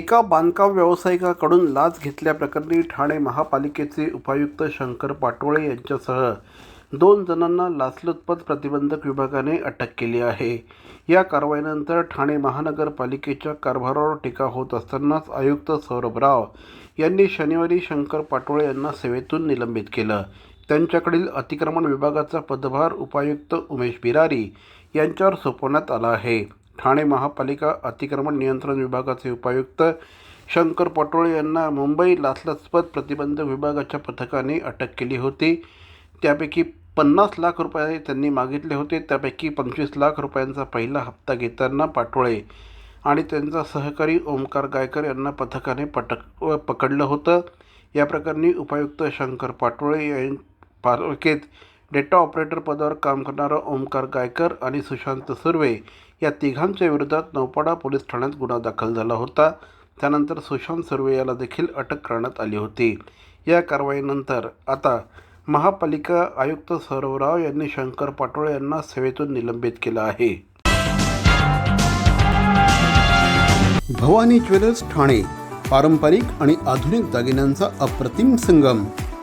एका बांधकाम व्यावसायिकाकडून लाच घेतल्याप्रकरणी ठाणे महापालिकेचे उपायुक्त शंकर पाटोळे यांच्यासह दोन जणांना लाचलुचपत प्रतिबंधक विभागाने अटक केली आहे. या कारवाईनंतर ठाणे महानगरपालिकेच्या कारभारावर टीका होत असतानाच आयुक्त सौरभ राव यांनी शनिवारी शंकर पाटोळे यांना सेवेतून निलंबित केलं. त्यांच्याकडील अतिक्रमण विभागाचा पदभार उपायुक्त उमेश बिरारी यांच्यावर सोपवण्यात आला आहे. ठाणे महापालिका अतिक्रमण नियंत्रण विभागाचे उपायुक्त शंकर पटोळे यांना मुंबई लाचलचपत प्रतिबंधक विभागाच्या पथकाने अटक केली होती. त्यापैकी पन्नास लाख रुपये त्यांनी मागितले होते. त्यापैकी पंचवीस लाख रुपयांचा पहिला हप्ता घेताना पाटोळे आणि त्यांचा सहकारी ओमकार गायकर यांना पथकाने पटक पकडलं होतं. या प्रकरणी उपायुक्त शंकर पाटोळे यां पालिकेत डेटा ऑपरेटर पदावर काम करणारा ओमकार गायकर आणि सुशांत सुर्वे या तिघांच्या विरोधात नौपाडा पोलीस ठाण्यात गुन्हा दाखल झाला होता. त्यानंतर सुशांत सुर्वे याला देखील अटक करण्यात आली होती. या कारवाईनंतर आता महापालिका आयुक्त सौरभ राव यांनी शंकर पाटोळे यांना सेवेतून निलंबित केलं आहे. भवानी ज्वेलर्स ठाणे पारंपरिक आणि आधुनिक दागिन्यांचा अप्रतिम संगम.